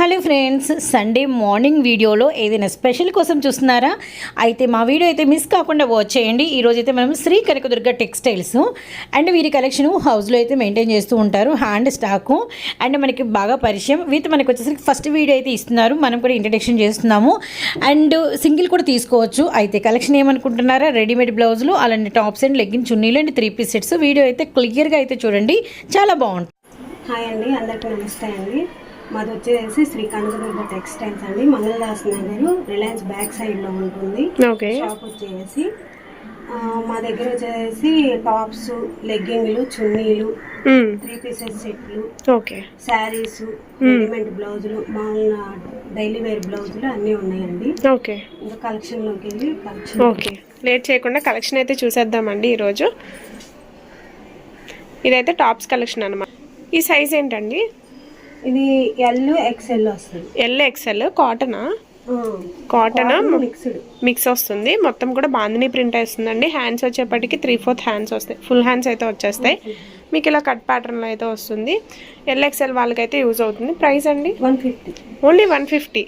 Hello friends Sunday morning వీడియోలో ఏదైనా special కోసం చూస్తున్నారా? అయితే మా వీడియో అయితే మిస్ కాకుండా వాచ్ చేయండి. ఈరోజు అయితే మనం శ్రీ కనకదుర్గ టెక్స్టైల్స్ అండ్ వీరి కలెక్షన్ హౌస్లో అయితే మెయింటైన్ చేస్తూ ఉంటారు హ్యాండ్ స్టాకు అండ్ మనకి బాగా పరిచయం. విత్ మనకి వచ్చేసరికి ఫస్ట్ వీడియో అయితే ఇస్తున్నారు. మనం కూడా ఇంట్రడక్షన్ చేస్తున్నాము. అండ్ సింగిల్ కూడా తీసుకోవచ్చు. అయితే కలెక్షన్ ఏమనుకుంటున్నారా? రెడీమేడ్ బ్లౌజులు అలాంటి tops and legging చున్నీలు and three piece sets video అయితే క్లియర్గా అయితే చూడండి. చాలా బాగుంటుంది. హాయ్ అండి అందరికీ నమస్తే అండి. మాది వచ్చేసి శ్రీ కనకదుర్గ టెక్స్టైల్స్ అండి. మంగళదాస్ నగర్ రిలయన్స్ బ్యాక్ సైడ్లో ఉంటుంది. ఓకే. షాప్ వచ్చేసి మా దగ్గర వచ్చేసి టాప్స్ లెగ్గింగ్లు చున్నీలు త్రీ పీసెస్ సెట్లు ఓకే. శారీస్ రెడీమేడ్ బ్లౌజులు మామూలుగా డైలీ వేర్ బ్లౌజులు అన్నీ ఉన్నాయండి. ఓకే. ఇంకా కలెక్షన్లోకి వెళ్ళి కలెక్షన్ ఓకే. లేట్ చేయకుండా కలెక్షన్ అయితే చూసేద్దామండి ఈరోజు. ఇదైతే టాప్స్ కలెక్షన్ అనమాట ఈ సైజ్ ఏంటండి? ఇది ఎల్ ఎక్స్ఎల్ వస్తుంది. ఎల్ ఎక్స్ఎల్ కాటనా కాటన్ మిక్స్డ్ మిక్స్ వస్తుంది. మొత్తం కూడా బాందిని ప్రింట్ వస్తుందండి హ్యాండ్స్ వచ్చేప్పటికి త్రీ ఫోర్త్ హ్యాండ్స్ వస్తాయి. ఫుల్ హ్యాండ్స్ అయితే వచ్చేస్తాయి. మీకు ఇలా కట్ ప్యాటర్న్లో అయితే వస్తుంది. ఎల్ ఎక్స్ఎల్ వాళ్ళకైతే యూజ్ అవుతుంది. ప్రైస్ అండి? One fifty only one fifty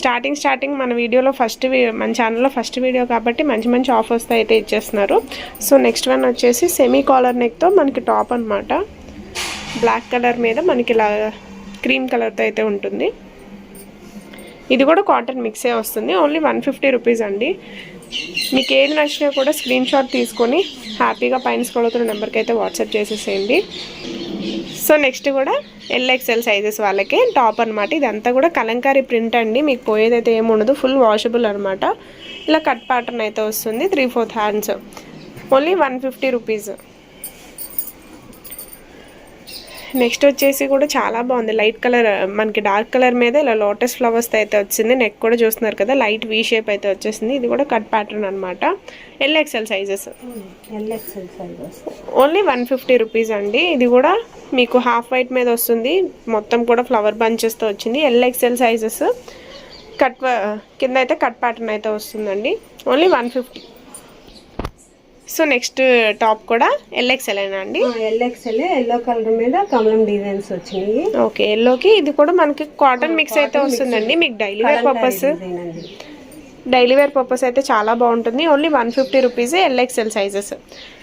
starting starting మన వీడియోలో ఫస్ట్ మన ఛానల్లో ఫస్ట్ వీడియో కాబట్టి మంచి మంచి ఆఫర్స్ అయితే ఇచ్చేస్తున్నారు. సో నెక్స్ట్ వన్ వచ్చేసి సెమీ కాలర్ నెక్తో మనకి టాప్ అనమాట బ్లాక్ కలర్ మీద మనకి ఇలా క్రీమ్ కలర్తో అయితే ఉంటుంది. ఇది కూడా కాటన్ మిక్సే వస్తుంది. ఓన్లీ వన్ ఫిఫ్టీ రూపీస్ అండి. మీకు ఏది నచ్చినా కూడా స్క్రీన్ షాట్ తీసుకొని హ్యాపీగా పైన స్క్రోల్ అవుతున్న నెంబర్కి అయితే వాట్సాప్ చేసేసేయండి. సో నెక్స్ట్ కూడా ఎల్ఎక్స్ఎల్ సైజెస్ వాళ్ళకి టాప్ అనమాట ఇదంతా కూడా కలంకారీ ప్రింట్ అండి. మీకు పోయేదైతే ఏమి ఉండదు. ఫుల్ వాషబుల్ అనమాట ఇలా కట్ ప్యాటర్న్ అయితే వస్తుంది. Three fourth hands only one fifty rupees next వచ్చేసి కూడా చాలా బాగుంది. లైట్ కలర్ మనకి డార్క్ కలర్ మీద ఇలా లోటస్ ఫ్లవర్స్ అయితే వచ్చింది. నెక్ కూడా చూస్తున్నారు కదా లైట్ వీ షేప్ అయితే వచ్చేసింది. ఇది కూడా కట్ ప్యాటర్న్ అనమాట L XL sizes L XL size వస్తుంది ఓన్లీ వన్ ఫిఫ్టీ రూపీస్ అండి. ఇది కూడా మీకు హాఫ్ వైట్ మీద వస్తుంది. మొత్తం కూడా ఫ్లవర్ బంచెస్తో వచ్చింది. ఎల్ఎక్స్ఎల్ సైజెస్ కట్ కింద అయితే కట్ ప్యాటర్న్ అయితే వస్తుందండి. Only one fifty. So next top కూడా ఎల్ఎక్స్ఎల్ అయినా అండి? ఎల్ఎక్స్ఎల్ ఎల్లో కలర్ మీద కమలం డిజైన్స్ వచ్చినాయి. ఓకే ఎల్లోకి ఇది కూడా మనకి కాటన్ మిక్స్ అయితే వస్తుందండి. మీకు daily wear purpose daily wear purpose అయితే చాలా బాగుంటుంది. Only one fifty rupees L XL sizes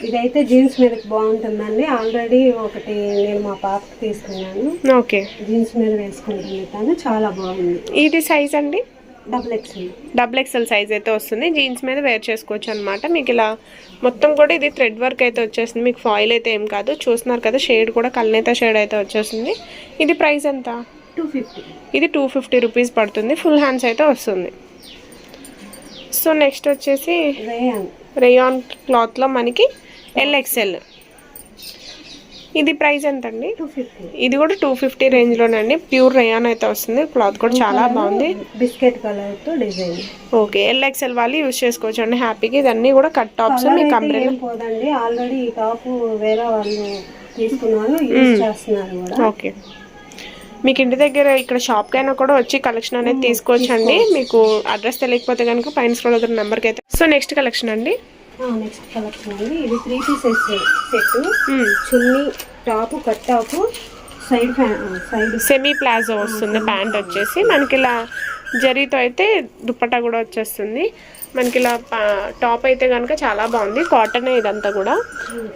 ఇదైతే జీన్స్ మీదకి బాగుంటుందండి. ఆల్రెడీ ఒకటి నేను మా పాపకి తీసుకున్నాను. ఓకే. జీన్స్ మీద వేసుకుంటుంది చాలా బాగుంది. ఇది సైజ్ అండి? Double XL double XL size అయితే వస్తుంది. జీన్స్ మీద వేర్ చేసుకోవచ్చు అనమాట మీకు ఇలా మొత్తం కూడా ఇది థ్రెడ్ వర్క్ అయితే వచ్చేస్తుంది. మీకు ఫాయిల్ అయితే ఏం కాదు. చూస్తున్నారు కదా షేడ్ కూడా కల్నేత షేడ్ అయితే వచ్చేస్తుంది. ఇది ప్రైస్ ఎంత? టూ ఫిఫ్టీ ఇది టూ ఫిఫ్టీ రూపీస్ పడుతుంది. ఫుల్ హ్యాండ్స్ అయితే వస్తుంది. సో నెక్స్ట్ వచ్చేసి రేయాన్ రేయాన్ క్లాత్లో మనకి ఎల్ఎక్స్ఎల్ ఇది ప్రైస్ ఎంత అండి ఇది కూడా టూ ఫిఫ్టీ రేంజ్లోనండి. ప్యూర్ రేయాన్ అయితే వస్తుంది. క్లాత్ కూడా చాలా బాగుంది. బిస్కెట్ కలర్తో డిజైన్. ఓకే ఎల్ఎక్స్ఎల్ వాళ్ళు యూజ్ చేసుకోవచ్చు అండి హ్యాపీగా ఇదన్నీ కూడా కట్ టాప్స్ మీకు అంబ్రెల్లా ఏం పోదండి. ఆల్రెడీ ఈ టాప్ వేరే వాళ్ళు తీసుకున్నారు యూజ్ చేస్తున్నారు కూడా. ఓకే. మీకు ఇంటి దగ్గర ఇక్కడ షాప్కి అయినా కూడా వచ్చి కలెక్షన్ అనేది తీసుకోవచ్చు. అండి మీకు అడ్రస్ తెలియకపోతే కనుక పైన స్క్రోల్ అవుతున్న నెంబర్కి అయితే. సో నెక్స్ట్ కలెక్షన్ అండి. నెక్స్ట్ కలెక్షన్ అండి ఇది three pieces set. Chunni top cut top side side semi palazzo వస్తుంది ప్యాంట్ వచ్చేసి. మనకి ఇలా జరీతో అయితే దుప్పట్టా కూడా వచ్చేస్తుంది. మనకి ఇలా టాప్ అయితే కనుక చాలా బాగుంది. కాటన్ ఇదంతా కూడా.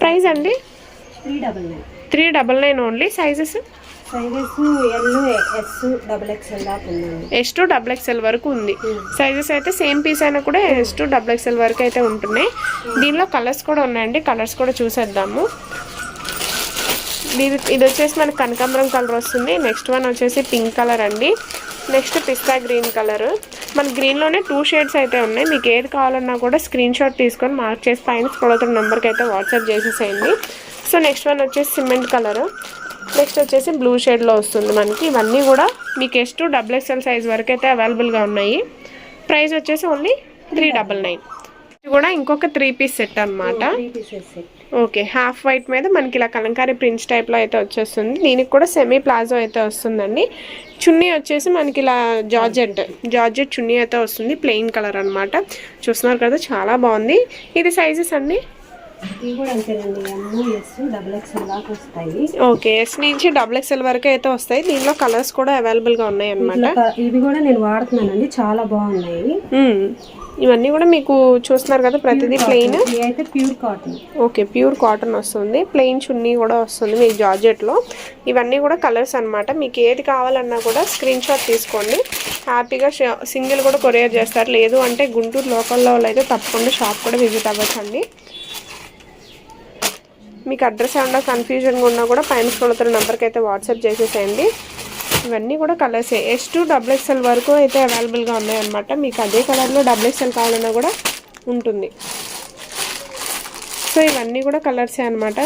ప్రైస్ అండి? Three double nine three double nine only sizes sizes L S double XL దాకా ఉందండి ఎస్ టు డబుల్ ఎక్స్ఎల్ వరకు ఉంది. సైజెస్ అయితే సేమ్ పీస్ అయినా కూడా ఎస్ టు డబుల్ ఎక్స్ఎల్ వరకు అయితే ఉంటున్నాయి. దీనిలో కలర్స్ కూడా ఉన్నాయండి. కలర్స్ కూడా చూసేద్దాము. ఇది ఇది వచ్చేసి మనకి కనకాంబరం కలర్ వస్తుంది. నెక్స్ట్ వన్ వచ్చేసి పింక్ కలర్ అండి. నెక్స్ట్ పిస్తా గ్రీన్ కలర్. మన గ్రీన్లోనే టూ షేడ్స్ అయితే ఉన్నాయి. మీకు ఏది కావాలన్నా కూడా స్క్రీన్ షాట్ తీసుకొని మార్క్ చేసి పైన స్క్రోల్ అవుతున్న నెంబర్కి అయితే వాట్సాప్ చేసేసేయండి. సో నెక్స్ట్ వన్ వచ్చేసి సిమెంట్ కలర్. నెక్స్ట్ వచ్చేసి బ్లూ షేడ్లో వస్తుంది మనకి. ఇవన్నీ కూడా మీకు S to double XL size వరకు అయితే అవైలబుల్గా ఉన్నాయి. ప్రైస్ వచ్చేసి ఓన్లీ త్రీ డబల్ నైన్ ఇది కూడా ఇంకొక three piece set set okay half white మీద మనకి ఇలా కలంకారీ ప్రింట్స్ టైప్లో అయితే వచ్చేస్తుంది. దీనికి కూడా సెమీ ప్లాజో అయితే వస్తుందండి. చున్నీ వచ్చేసి మనకి ఇలా జార్జెట్ జార్జెట్ చున్నీ అయితే వస్తుంది. ప్లెయిన్ కలర్ అన్నమాట. చూస్తున్నారు కదా చాలా బాగుంది. ఇది సైజెస్ అండి ఇవి కూడా అంతేనండి. ఎమ్ ఎస్ డబుల్ ఎక్స్ఎల్ దాకా వస్తాయి. ఓకే ఎస్ నుంచి డబుల్ ఎక్స్ఎల్ వరకు అయితే వస్తాయి. దీనిలో కలర్స్ కూడా అవైలబుల్గా ఉన్నాయి క- ఇవి కూడా నేను వాడుతున్నానండి. చాలా బాగున్నాయి. ఇవన్నీ కూడా మీకు చూస్తున్నారు కదా ప్రతిదీ ప్లెయిన్ అయితే pure cotton okay pure cotton వస్తుంది. ప్లెయిన్ చున్నీ కూడా వస్తుంది మీకు జార్జెట్లో. ఇవన్నీ కూడా కలర్స్ అన్నమాట. మీకు ఏది కావాలన్నా కూడా స్క్రీన్ షాట్ తీసుకోండి. హ్యాపీగా సింగిల్ కూడా కొరియర్ చేస్తారు. లేదు అంటే గుంటూరు లోకల్లో వాళ్ళు అయితే తప్పకుండా షాప్ కూడా విజిట్ అవ్వచ్చండి. మీకు అడ్రస్ ఏమన్నా కన్ఫ్యూజన్గా ఉన్నా కూడా పైన స్కూల్ నెంబర్కి అయితే వాట్సాప్ చేసేసేయండి. ఇవన్నీ కూడా కలర్సే ఎస్ టు డబుల్ ఎక్స్ఎల్ వరకు అయితే అవైలబుల్గా ఉన్నాయన్నమాట. మీకు అదే కలర్లో డబుల్ ఎక్స్ఎల్ కావాలన్నా కూడా ఉంటుంది. సో ఇవన్నీ కూడా కలర్సే అనమాట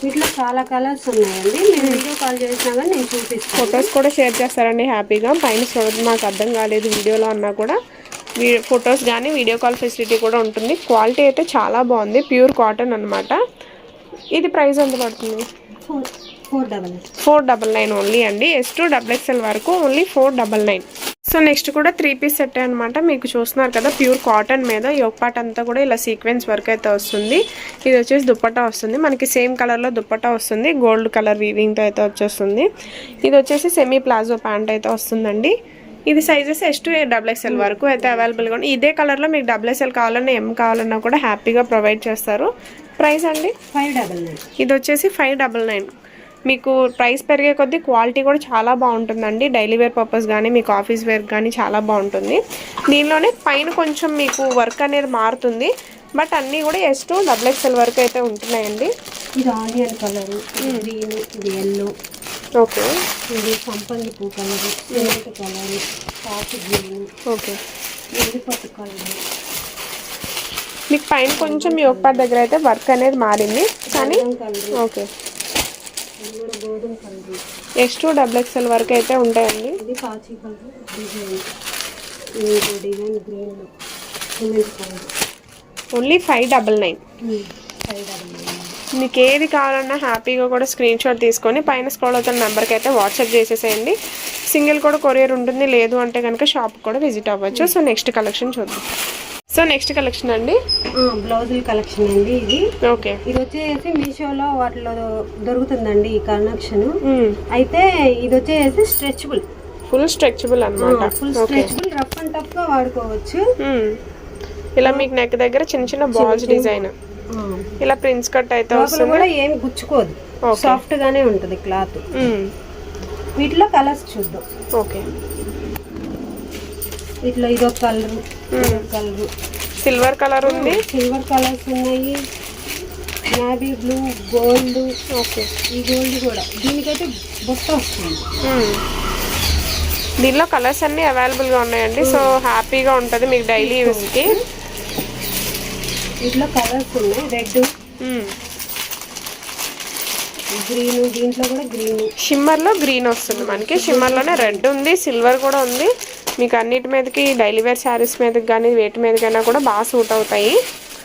వీటిలో చాలా కలర్స్ ఉన్నాయండి. మీరు వీడియో కాల్ చేసినా కానీ నేను చూపిస్తాను. ఫొటోస్ కూడా షేర్ చేస్తారండి హ్యాపీగా. పైన చూడదు మాకు అర్థం కాలేదు వీడియోలో అన్నా కూడా. ఫొటోస్ కానీ వీడియో కాల్ ఫెసిలిటీ కూడా ఉంటుంది. క్వాలిటీ అయితే చాలా బాగుంది. ప్యూర్ కాటన్ అనమాట ఇది ప్రైస్ ఎంత పడుతుంది? Four double nine. ఓన్లీ అండి. ఎస్ టు డబల్ ఎక్స్ఎల్ వరకు only four double nine. So next కూడా త్రీ పీస్ సెట్ అనమాట మీకు చూస్తున్నారు కదా ప్యూర్ కాటన్ మీద పార్ట్ అంతా కూడా ఇలా సీక్వెన్స్ వర్క్ అయితే వస్తుంది. ఇది వచ్చేసి దుప్పట్టా వస్తుంది. మనకి సేమ్ కలర్లో దుప్పట్టా వస్తుంది. గోల్డ్ కలర్ వీవింగ్తో అయితే వచ్చేస్తుంది. ఇది వచ్చేసి సెమీ ప్లాజో ప్యాంట్ అయితే వస్తుందండి. ఇది sizes S to double XL వరకు అయితే అవైలబుల్గా ఉంది ఇదే కలర్లో మీకు డబుల్ ఎక్స్ఎల్ కావాలన్నా ఎం కావాలన్నా కూడా హ్యాపీగా ప్రొవైడ్ చేస్తారు. ప్రైస్ అండి? ఫైవ్ డబల్ నైన్ ఇది వచ్చేసి ఫైవ్ డబల్ నైన్ మీకు ప్రైస్ పెరిగే కొద్దీ క్వాలిటీ కూడా చాలా బాగుంటుందండి. డైలీ వేర్ పర్పస్ కానీ మీకు ఆఫీస్ వేర్ కానీ చాలా బాగుంటుంది. దీనిలోనే పైన కొంచెం మీకు వర్క్ అనేది మారుతుంది. బట్ అన్నీ కూడా ఎస్ టు డబుల్ ఎక్స్ఎల్ వరకు అయితే ఉంటున్నాయండి. ఇది ఆనియన్ కలర్ గ్రీన్ ఇది ఎల్లో ఓకే. ఇది సంపంగి పూ colour cement colour coffee green okay. ఎరిపట్టు colour. మీకు పైన కొంచెం యోగపాట్ దగ్గర అయితే వర్క్ అనేది మారింది కానీ ఓకే. గోధుమ colour. S to double XL వరకు అయితే ఉంటాయండి. ఇది కాచి colour design. Design green cement colour. Only five double nine five double nine మీకు ఏది కావాలన్నా హ్యాపీగా కూడా స్క్రీన్ షాట్ తీసుకొని పైన స్క్రోల్ అవుతున్న నెంబర్కి అయితే వాట్సాప్ చేసేసేయండి. సింగిల్ కూడా కొరియర్ ఉంటుంది లేదు అంటే కనుక షాప్ కూడా విజిట్ అవ్వచ్చు. సో నెక్స్ట్ కలెక్షన్ చూద్దాం. సో నెక్స్ట్ కలెక్షన్ అండి? బ్లౌజుల కలెక్షన్ అండి ఇది. ఓకే ఇది వచ్చేసి మీషోలో వాటిలో దొరుకుతుందండి ఈ కనెక్షన్ అయితే ఇది వచ్చేసి స్ట్రెచబుల్ ఫుల్ స్ట్రెచబుల్ అనమాట ఫుల్ స్ట్రెచబుల్ రఫ్ అండ్ టఫ్గా వాడుకోవచ్చు. ఇలా మీకు నెక్ దగ్గర చిన్న చిన్న బాల్స్ డిజైన్ ఇలా ప్రిన్స్ కట్ అయితే వస్తుంది. కూడా ఏమి గుచ్చుకోదు. సాఫ్ట్ గానే ఉంటది క్లాత్. వీటిలో కలర్స్ చూద్దాం. ఓకే. ఇట్లా ఇదొక కలర్ కలర్. సిల్వర్ కలర్ ఉంది. సిల్వర్ కలర్స్ ఉన్నాయి. Navy blue gold. ఓకే. ఈ గోల్డ్ కూడా. దీనికైతే బొట్ట వస్తుంది. దీనిలో కలర్స్ అన్ని అవైలబుల్గా ఉన్నాయండి. సో హ్యాపీగా ఉంటుంది మీకు డైలీ యూస్కి. ఇట్లా కలర్స్ ఉన్నాయి రెడ్ గ్రీన్ దీంట్లో కూడా గ్రీన్. షిమ్మర్లో గ్రీన్ వస్తుంది మనకి. షిమ్మర్లోనే రెడ్ ఉంది సిల్వర్ కూడా ఉంది. మీకు అన్నిటి మీదకి డైలీ వేర్ శారీస్ మీదకి కానీ వేటి మీదకైనా కూడా బాగా సూట్ అవుతాయి.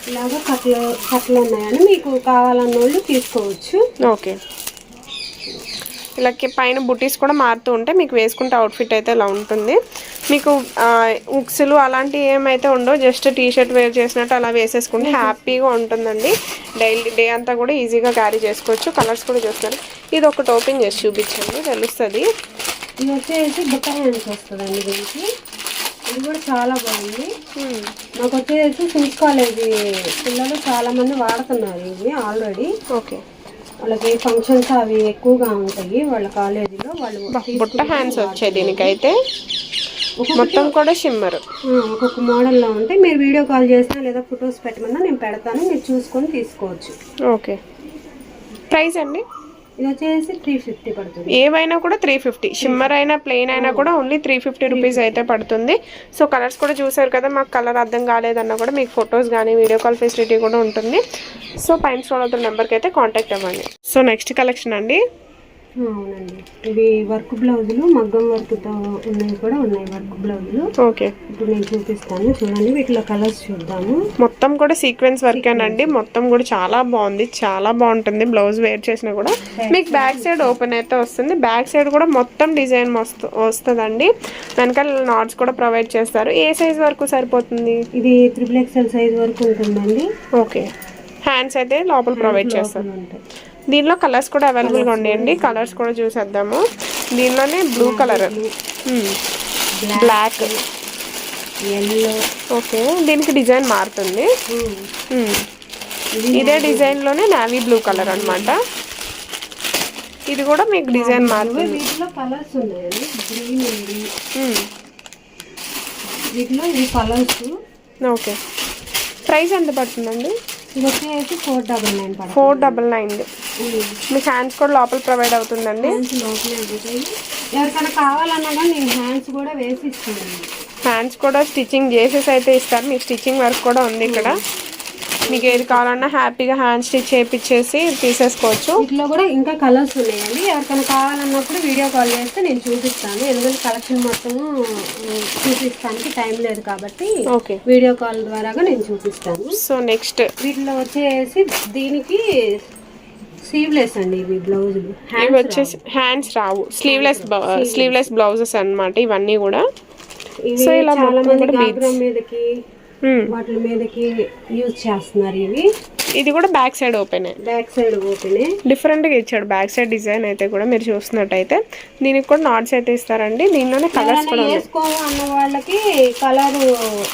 ఇలాగా కట్లు కట్లు ఉన్నాయని మీకు కావాలన్న వాళ్ళు తీసుకోవచ్చు. ఓకే. ఇలా కి- పైన బుటీస్ కూడా మారుతూ ఉంటే మీకు వేసుకుంటే అవుట్ఫిట్ అయితే ఇలా ఉంటుంది. మీకు ఉక్సులు అలాంటివి ఏమైతే ఉండవు జస్ట్ టీ షర్ట్ వేర్ చేసినట్టు అలా వేసేసుకుంటే హ్యాపీగా ఉంటుందండి. డైలీ డే అంతా కూడా ఈజీగా క్యారీ చేసుకోవచ్చు. కలర్స్ కూడా చూస్తున్నారు. ఇది ఒకటి ఓపెన్ చేసి చూపించండి. తెలుస్తుంది. ఇది వచ్చేసి బుట్ట హ్యాండ్స్ వస్తుందండి దీనికి. ఇది కూడా చాలా బాగుంది. నాకు వచ్చేసి సిల్క్ కాలేజీ పిల్లలు చాలా మంది వాడుతున్నారు ఇవి ఆల్రెడీ ఓకే. వాళ్ళకి ఫంక్షన్స్ అవి ఎక్కువగా ఉంటాయి. వాళ్ళ కాలేజీలో వాళ్ళు బుట్ట హ్యాండ్స్ వచ్చాయి దీనికైతే. మొత్తం కూడా షిమ్మర్ ఒక్కొక్క మోడల్లో ఉంటే మీరు వీడియో కాల్ చేసినా లేదా ఫొటోస్ పెట్టమన్నా నేను పెడతాను. మీరు చూసుకొని తీసుకోవచ్చు. ఓకే ప్రైస్ అండి? ఇది వచ్చేసి త్రీ ఫిఫ్టీ పడుతుంది. ఏవైనా కూడా త్రీ ఫిఫ్టీ షిమ్మర్ అయినా ప్లెయిన్ అయినా కూడా ఓన్లీ త్రీ ఫిఫ్టీ రూపీస్ అయితే పడుతుంది. సో కలర్స్ కూడా చూసారు కదా మాకు కలర్ అర్థం కాలేదన్నా కూడా మీకు ఫొటోస్ కానీ వీడియో కాల్ ఫెసిలిటీ కూడా ఉంటుంది. సో పైన స్టోర్ అవుతున్న నెంబర్కి అయితే కాంటాక్ట్ అవ్వండి. సో నెక్స్ట్ కలెక్షన్ అండి. అవునండి. ఇవి వర్క్ బ్లౌజులు మగ్గం వర్క్తో ఉన్నవి కూడా ఉన్నాయి వర్క్ బ్లౌజులు. ఓకే. ఇప్పుడు నేను చూపిస్తాను. చూడండి వీటిలో కలర్స్ చూద్దాము. మొత్తం కూడా సీక్వెన్స్ వర్క్ అండి. మొత్తం కూడా చాలా బాగుంది. చాలా బాగుంటుంది. బ్లౌజ్ వేర్ చేసినా కూడా. మీకు బ్యాక్ సైడ్ ఓపెన్ అయితే వస్తుంది. బ్యాక్ సైడ్ కూడా మొత్తం డిజైన్ వస్తు వస్తుందండి. వెనకాల నాట్స్ కూడా ప్రొవైడ్ చేస్తారు. ఏ సైజ్ వరకు సరిపోతుంది? ఇది త్రిబుల్ ఎక్స్ఎల్ సైజ్ వరకు ఉంటుందండి. ఓకే. హ్యాండ్స్ అయితే లోపల ప్రొవైడ్ చేస్తారు. దీనిలో కలర్స్ కూడా అవైలబుల్గా ఉన్నాయండి. కలర్స్ కూడా చూసేద్దాము. దీనిలోనే blue colour. Black yellow okay. దీనికి డిజైన్ మారుతుంది. మ్మ్. ఇదే డిజైన్లోనే నావీ బ్లూ కలర్ అన్నమాట. ఇది కూడా మీకు డిజైన్ మారుతుంది. వీటిలో కలర్స్ ఉన్నాయండి. గ్రీన్ ఉంది. మ్మ్. వీటిలో ఈ కలర్స్. ఓకే. ప్రైస్ ఎంత పడుతుందండి? ఇది వచ్చేసి four double nine four double nine. మీకు హ్యాండ్స్ కూడా లోపల ప్రొవైడ్ అవుతుందండి. ఎవరికైనా కావాలన్నా కానీ నేను హ్యాండ్స్ కూడా వేసి ఇస్తున్నాను హ్యాండ్స్ కూడా స్టిచ్చింగ్ చేసేసి అయితే ఇస్తారు. మీకు స్టిచ్చింగ్ వర్క్ కూడా ఉంది ఇక్కడ. మీకు ఏది కావాలన్నా హ్యాపీగా హ్యాండ్ స్టిచ్ చేయించేసి తీసేసుకోవచ్చు. వీటిలో కూడా ఇంకా కలర్స్ ఉన్నాయండి. ఎవరికైనా కావాలన్నప్పుడు వీడియో కాల్ చేస్తే నేను చూపిస్తాను. ఎందుకంటే కలెక్షన్ మొత్తము ఉమ్, చూపిస్తానికి టైం లేదు కాబట్టి ఓకే. వీడియో కాల్ ద్వారాగా నేను చూపిస్తాను. So next. వీటిలో వచ్చేసి దీనికి స్లీవ్లెస్ అండి ఇవి బ్లౌజులు. ఇవి వచ్చేసి హ్యాండ్స్ రావు. స్లీవ్లెస్ స్లీవ్లెస్ బ్లౌజెస్ అన్నమాట ఇవన్నీ కూడా. సో ఇలా మొత్తం మంది కూడా మీదకి మ్మ్. వాటి మీదకి యూజ్ చేస్తున్నారు ఇవి. ఇది కూడా back side open back side open డిఫరెంట్గా ఇచ్చాడు. బ్యాక్ సైడ్ డిజైన్ అయితే కూడా మీరు చూస్తున్నట్టయితే. దీనికి కూడా నాట్స్ అయితే ఇస్తారండి. దీనిలోనే కలర్స్ కూడా అన్న వాళ్ళకి కలర్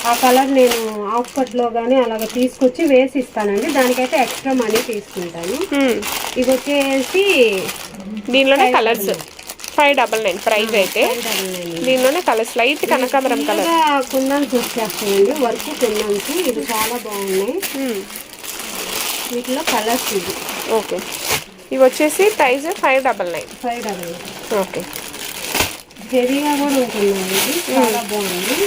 ఆ కలర్ నేను ఆఫ్ కట్లో గానీ అలాగ తీసుకొచ్చి వేసి ఇస్తానండి. దానికైతే ఎక్స్ట్రా మనీ తీసుకుంటాను. ఇది వచ్చేసి దీనిలోనే colours five double nine price అయితే. దీనిలోనే కలర్స్ లైట్ కనకాంబరం కలర్ కుందన్స్ వచ్చేస్తాయండి వర్క్ కుందన్స్ ఇది చాలా బాగున్నాయి. వీటిలో కలర్స్ ఇది ఓకే. ఇవి వచ్చేసి price five double nine. Five double okay. హెవీగా కూడా ఇది. చాలా బాగుంది.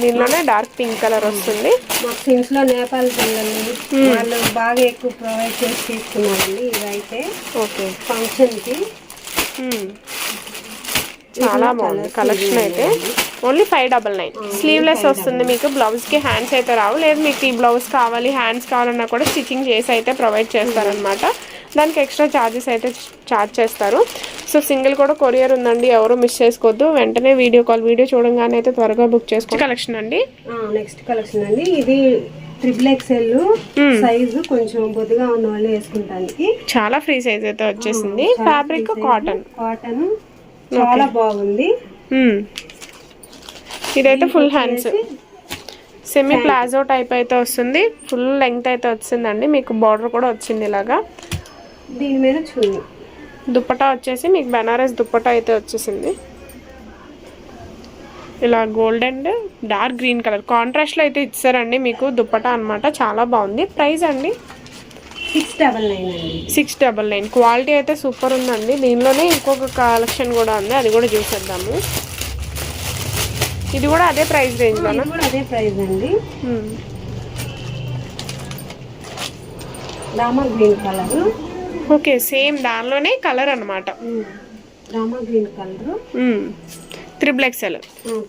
దీనిలోనే డార్క్ పింక్ కలర్ వస్తుంది. మా ఫ్రెండ్స్లో నేపాల్ పిల్లలు వాళ్ళు బాగా ఎక్కువ ప్రొవైడ్ చేసి తీసుకున్నారండి ఇవైతే ఓకే. ఫంక్షన్కి. మ్మ్. చాలా బాగుంది. కలెక్షన్ అయితే. Only five double nine. Sleeveless వస్తుంది మీకు బ్లౌజ్కి హ్యాండ్స్ అయితే రావు. లేదు మీకు ఈ బ్లౌజ్ కావాలి హ్యాండ్స్ కావాలన్నా కూడా స్టిచ్చింగ్ చేసి అయితే ప్రొవైడ్ చేస్తారనమాట దానికి ఎక్స్ట్రా ఛార్జెస్ అయితే ఛార్జ్ చేస్తారు. సో సింగిల్ కూడా కొరియర్ ఉందండి. ఎవరు మిస్ చేసుకోవద్దు. వెంటనే వీడియో కాల్ వీడియో చూడంగానే అయితే త్వరగా బుక్ చేసుకో కలెక్షన్ అండి. నెక్స్ట్ కలెక్షన్ అండి. ఇది ట్రిపుల్ ఎక్స్ఎల్ సైజు కొంచెం బొద్దుగా ఉన్న వాళ్ళు వేసుకుంటానికి. చాలా ఫ్రీ సైజ్ అయితే వచ్చేసింది. Fabric cotton. కాటన్ చాలా బాగుంది. ఇదైతే full hands semi palazzo type అయితే వస్తుంది. ఫుల్ లెంగ్త్ అయితే వచ్చిందండి. మీకు బార్డర్ కూడా వచ్చింది ఇలాగా. దీని మీద చూడండి దుప్పటా వచ్చేసి మీకు బనారస్ దుప్పటా అయితే వచ్చేసింది. ఇలా gold and dark green colour కాంట్రాస్ట్లో అయితే ఇచ్చారండి మీకు దుప్పటా అన్నమాట. చాలా బాగుంది. ప్రైస్ అండి? సిక్స్ డబల్ నైన్ అండి. సిక్స్ డబల్ నైన్ క్వాలిటీ అయితే సూపర్ ఉందండి. దీనిలోనే ఇంకొక కలెక్షన్ కూడా ఉంది. అది కూడా చూసేద్దాము. ఇది కూడా అదే ప్రైస్ ఇది కూడా అదే ప్రైస్ అండి. Rama green colour. Okay same దానిలోనే కలర్ అనమాట గ్రీన్ కలర్. త్రిబుల్ ఎక్సెల్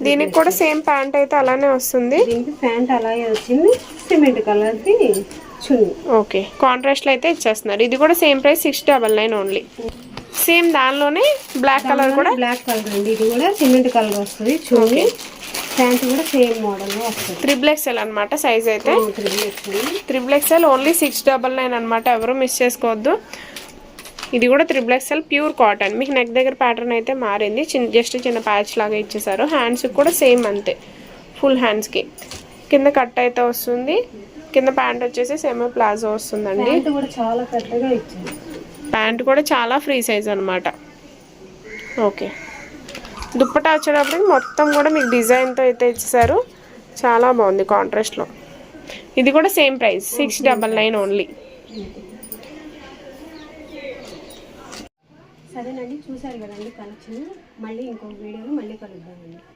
దీనికి కూడా సేమ్ ప్యాంట్ అయితే అలానే వస్తుంది. దీనికి ప్యాంట్ అలాగే వచ్చింది. సిమెంట్ కలర్ది చున్నీ. ఓకే కాంట్రాస్ట్లో అయితే ఇచ్చేస్తున్నారు. ఇది కూడా same price six double nine only. Same దానిలోనే బ్లాక్ కలర్ కూడా బ్లాక్ కలర్ అండి. ఇది కూడా సిమెంట్ కలర్ వస్తుంది. చున్నీ ప్యాంట్ కూడా సేమ్ మోడల్ వస్తుంది. త్రిబుల్ ఎక్సెల్ అనమాట సైజ్ అయితే. Triple XL only six double nine అనమాట ఎవరు మిస్ చేసుకోవద్దు. ఇది కూడా త్రిబుల్ ఎక్సెల్ ప్యూర్ కాటన్ మీకు నెక్ దగ్గర ప్యాటర్న్ అయితే మారింది. చిన్న జస్ట్ చిన్న ప్యాచ్ లాగా ఇచ్చేసారు. హ్యాండ్స్కి కూడా సేమ్ అంతే. ఫుల్ హ్యాండ్స్కి కింద కట్ అయితే వస్తుంది. కింద ప్యాంట్ వచ్చేసి సెమీ ప్లాజో వస్తుందండి చాలా పెద్దగా ఇచ్చింది ప్యాంట్ కూడా చాలా ఫ్రీ సైజ్ అనమాట ఓకే. దుప్పటా వచ్చేటప్పటికి మొత్తం కూడా మీకు డిజైన్తో అయితే ఇచ్చేసారు. చాలా బాగుంది కాంట్రాస్ట్లో ఇది కూడా same price six double nine only సరేనండి చూసారు కదండి కలెక్షన్. మళ్ళీ ఇంకొక వీడియోలో మళ్ళీ కలుద్దామండి.